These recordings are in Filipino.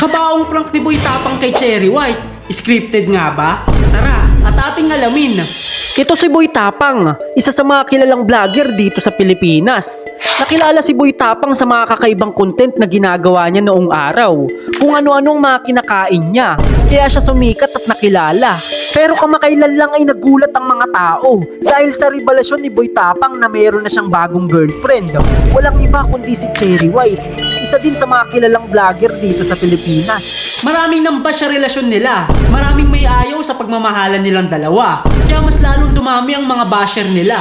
Kabaong prank ni Boy Tapang kay Cherry White. Scripted nga ba? Tara, at ating alamin. Ito si Boy Tapang, isa sa mga kilalang vlogger dito sa Pilipinas. Nakilala si Boy Tapang sa mga kakaibang content na ginagawa niya noong araw. Kung ano-anong mga kinakain niya, kaya siya sumikat at nakilala. Pero kamakailan lang ay nagulat ang mga tao dahil sa revelasyon ni Boy Tapang na mayroon na siyang bagong girlfriend. Walang iba kundi si Cherry White, isa din sa mga kilalang vlogger dito sa Pilipinas. Maraming namba sa relasyon nila. Maraming may ayaw sa pagmamahalan nilang dalawa. Kaya mas lalong dumami ang mga basher nila.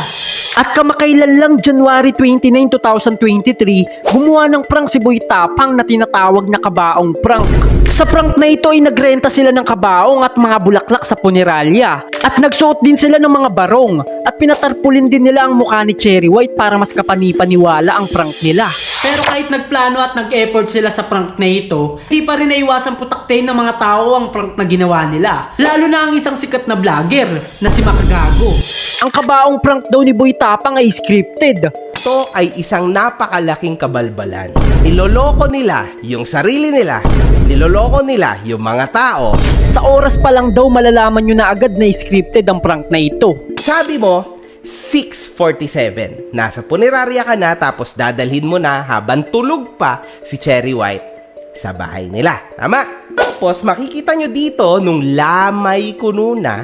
At kamakailan lang January 29, 2023, gumawa ng prank si Boy Tapang na tinatawag na kabaong prank. Sa prank na ito ay nagrenta sila ng kabaong at mga bulaklak sa puneralya. At nagsuot din sila ng mga barong at pinatarpulin din nila ang mukha ni Cherry White para mas kapanipaniwala ang prank nila. Pero kahit nagplano at nag-effort sila sa prank na ito, hindi pa rin naiwasang putaktin ng mga tao ang prank na ginawa nila. Lalo na ang isang sikat na vlogger na si Makagago. Ang kabaong prank daw ni Boy Tapang ay scripted. Ito ay isang napakalaking kabalbalan. Niloloko nila yung sarili nila. Niloloko nila yung mga tao. Sa oras pa lang daw malalaman nyo na agad na scripted ang prank na ito. Sabi mo, 6.47. Nasa punerarya ka na tapos dadalhin mo na habang tulog pa si Cherry White sa bahay nila. Tama? Tapos makikita nyo dito nung lamay kuno na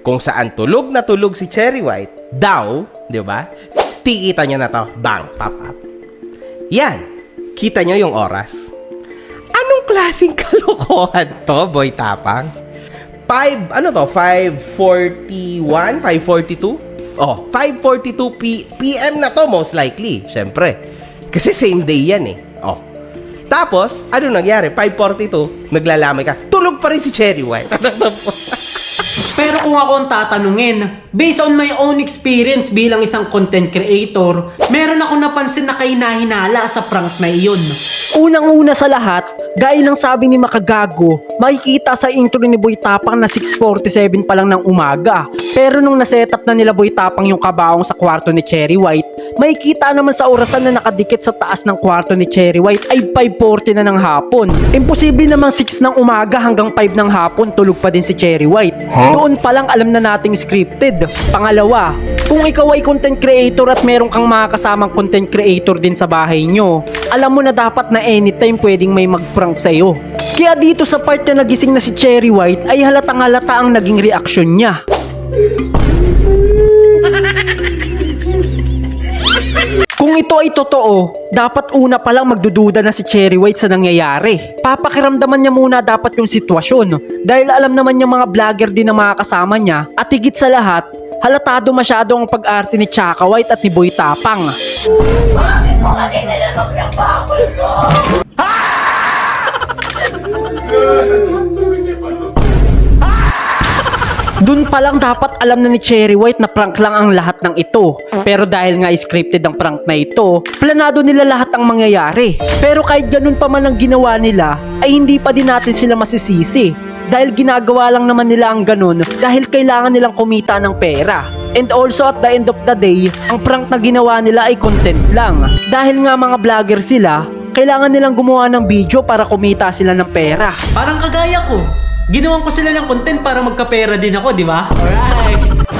kung saan tulog na tulog si Cherry White daw, di ba? Tikita nyo na to. Bang, pop up. Yan. Kita nyo yung oras. Anong klaseng kalokohan to, Boy Tapang? 5, ano to? 541? 542? Oh, 542 P- PM na to most likely. Siyempre. Kasi same day yan eh. Oh. Tapos, ano nangyari? 542, naglalamay ka. Tulog pa rin si Cherry White. Kung ako ang tatanungin, based on my own experience bilang isang content creator, meron ako napansin na kahinahinala sa prank na iyon. Unang-una sa lahat, gaya ng sabi ni Makagago, makikita sa intro ni Boy Tapang na 6.47 pa lang ng umaga. Pero nung nasetup na nila Boy Tapang yung kabaong sa kwarto ni Cherry White, makikita naman sa orasan na nakadikit sa taas ng kwarto ni Cherry White ay 5.40 na ng hapon. Imposible namang 6 ng umaga hanggang 5 ng hapon tulog pa din si Cherry White. Doon pa lang alam na nating scripted. Pangalawa, kung ikaw ay content creator at meron kang mga kasamang content creator din sa bahay nyo, alam mo na dapat na anytime pwedeng may mag-prank sa'yo. Kaya dito sa part na nagising na si Cherry White ay halatang halata ang naging reaksyon niya. Kung ito ay totoo, dapat una pa lang magdududa na si Cherry White sa nangyayari. Papakiramdaman niya muna dapat yung sitwasyon dahil alam naman niya mga vlogger din na mga kasama niya at higit sa lahat, halatado masyado ang pag-arte ni Chaka White at ni Boy Tapang. Dun pa lang dapat alam na ni Cherry White na prank lang ang lahat ng ito. Pero dahil nga scripted ang prank na ito, planado nila lahat ang mangyayari. Pero kahit ganun pa man ang ginawa nila, ay hindi pa din natin sila masisisi. Dahil ginagawa lang naman nila ang ganun dahil kailangan nilang kumita ng pera. And also at the end of the day, ang prank na ginawa nila ay content lang. Dahil nga mga vlogger sila, kailangan nilang gumawa ng video para kumita sila ng pera. Parang kagaya ko. Ginawan ko sila ng content para magkapera din ako, di ba? Alright.